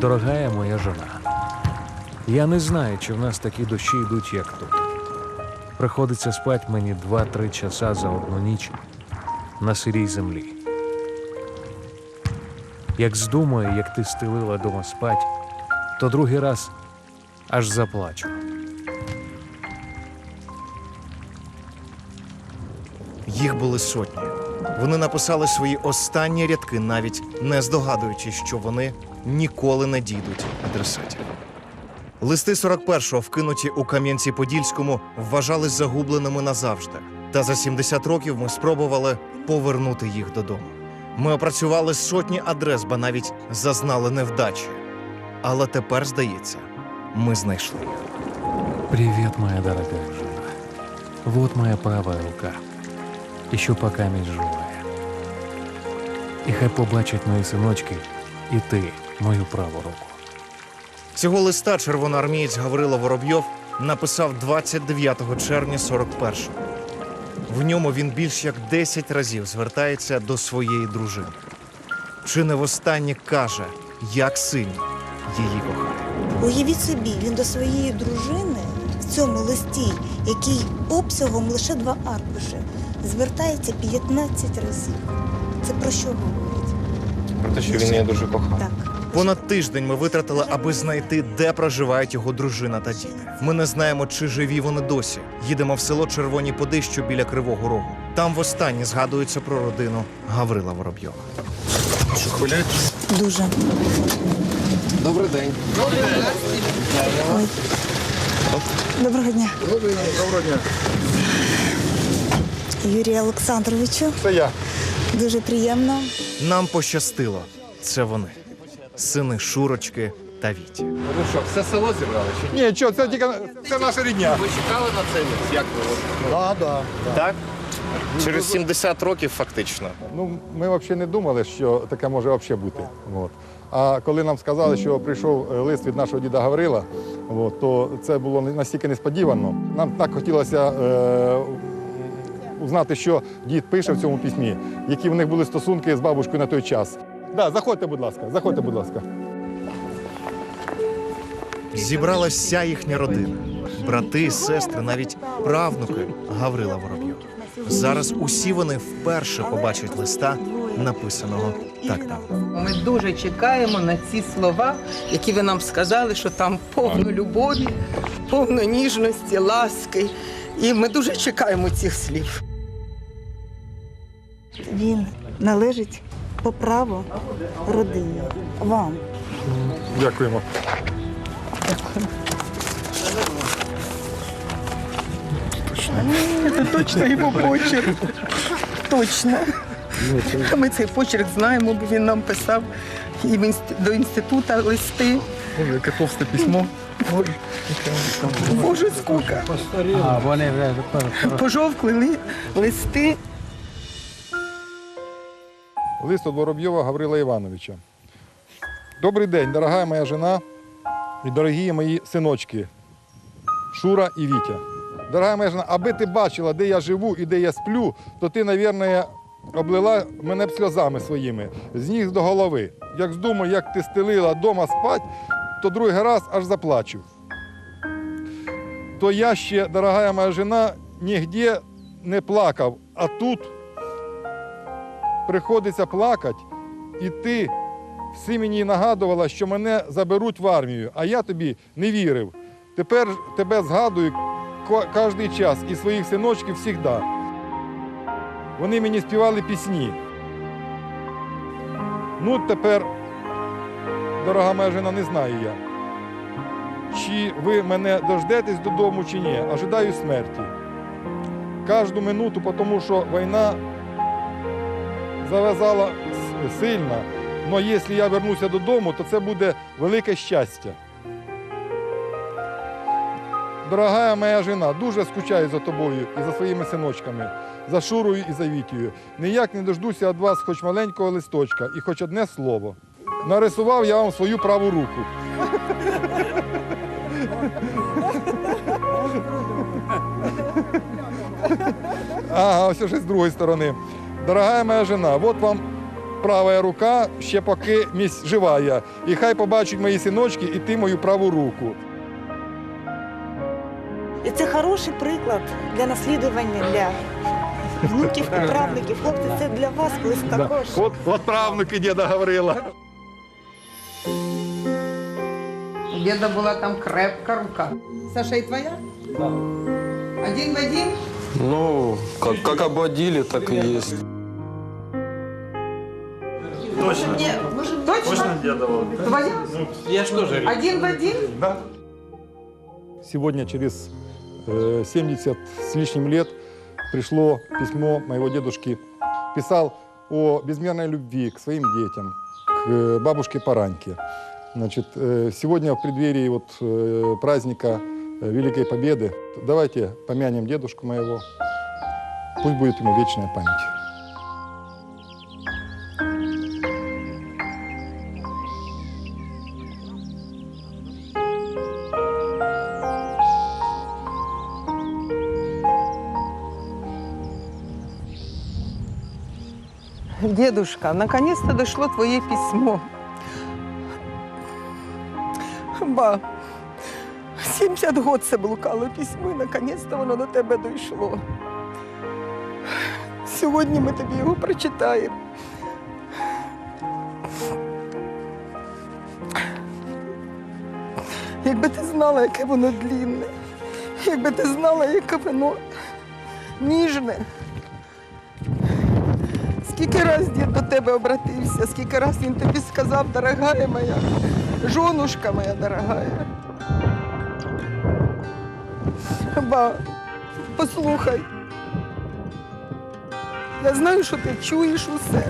Дорогая моя жена, я не знаю, чи в нас такі дощі йдуть, як тут. Приходиться спати мені 2-3 часа за одну ніч на сирій землі. Як здумаю, як ти стелила дома спать, то другий раз аж заплачу. Їх були сотні. Вони написали свої останні рядки, навіть не здогадуючись, що вони ніколи не дійдуть адресатів. Листи 41-го, вкинуті у Кам'янці-Подільському, вважались загубленими назавжди. Та за 70 років ми спробували повернути їх додому. Ми опрацювали сотні адрес, ба навіть зазнали невдачі. Але тепер, здається, ми знайшли їх. Привет, моя дорогая жена. Вот моя правая рука. Еще пока не живая. І хай побачать мої синочки і ти мою праву руку. Цього листа червоноармієць Гаврило Воробйов написав 29 червня 41-го. В ньому він більш як 10 разів звертається до своєї дружини. Чи не востаннє каже, як сильно її кохає. Уявіть собі, він до своєї дружини в цьому листі, який обсягом лише два аркуші, звертається 15 разів. Це про що говорить? Про те, що він її дуже кохав. Так. Понад тиждень ми витратили, аби знайти, де проживають його дружина та діти. Ми не знаємо, чи живі вони досі. Їдемо в село Червоні Поди, що біля Кривого Рогу. Там востаннє згадується про родину Гаврила Воробйова. Що хвилюєтесь? Дуже. Добрий день. Ой. Доброго дня. Доброго дня. Юрію Олександровичу. Це я. Дуже приємно. Нам пощастило. Це вони. Сини Шурочки та Віті. Ну що, все село зібрали? Чи? Ні, що, це тільки це наша рідня. Ви чекали на ліс? Як ви? от? Да, да. Так? Через 70 років фактично. Ну, ми взагалі не думали, що таке може взагалі бути. От. А коли нам сказали, що прийшов е, лист від нашого діда Гаврила, от, то це було настільки несподівано. Нам так хотілося е, узнати, що дід пише в цьому письмі, які в них були стосунки з бабушкою на той час. Да, заходьте, будь ласка, заходьте, будь ласка. Зібралась вся їхня родина. Брати, сестри, навіть правнуки Гаврила Воробйова. Зараз усі вони вперше побачать листа, написаного так давно. Ми дуже чекаємо на ці слова, які ви нам сказали, що там повно любові, повно ніжності, ласки. І ми дуже чекаємо цих слів. Він належить по праву родині. Вам. Дякуємо. Це точно його почерк. Точно. Ми цей почерк знаємо, бо він нам писав і в інст- до інституту листи. Ой, яке товсте письмо. Боже, скільки. Пожовкли ли- листи. Лист від Воробйова Гаврила Івановича. Добрий день, дорога моя жена і дорогі мої синочки Шура і Вітя. Дорога моя жена, аби ти бачила, де я живу і де я сплю, то ти, мабуть, облила мене б сльозами своїми, з ніг до голови. Як здумаю, як ти стелила дома спать, то другий раз аж заплачу. То я ще, дорога моя жена, нігде не плакав, а тут приходиться плакати, і ти всі мені нагадувала, що мене заберуть в армію, а я тобі не вірив. Тепер тебе згадую кожен час і своїх синочків завжди. Вони мені співали пісні. Ну, тепер, дорога моя жена, не знаю я, чи ви мене дождетесь додому, чи ні. Ожидаю смерті. Кожну минуту, тому що війна зав'язала сильно. Але якщо я вернуся додому, то це буде велике щастя. Дорога моя жена, дуже скучаю за тобою і за своїми синочками, за Шурою і за Вітію. Ніяк не дождуся від вас хоч маленького листочка і хоч одне слово. Нарисував я вам свою праву руку. Ага, ось ще з другої сторони. Дорогая моя жена, от вам права рука, ще поки місь жива я. І хай побачать мої синочки і ти мою праву руку. І це хороший приклад для наслідування для внуків і правнуків. Хлопці, це для вас колись також. От, от правнуки діда Гаврила. У діда була там крепка рука. Саша, і твоя? Один в один? Ну, как, как ободили, так и есть. Точно? Точно дедова. Твоя? Я ж тоже Один в один? Сегодня, через э, 70 с лишним лет, пришло письмо моего дедушки. Писал о безмерной любви к своим детям, к э, бабушке Параньке. Значит, э, сегодня в преддверии вот, э, праздника э, Великой Победы давайте помянем дедушку моего. Пусть будет ему вечная память. Дедушка, наконец-то дошло твое письмо. Ба, 70 год це блукало письмо, і наконець-то воно до тебе дійшло. Сьогодні ми тобі його прочитаємо. Якби ти знала, яке воно длінне, якби ти знала, яке воно ніжне. Скільки раз дід до тебе обратився, скільки раз він тобі сказав, дорогая моя, жонушка моя дорогая. Ба, послухай. Я знаю, що ти чуєш усе.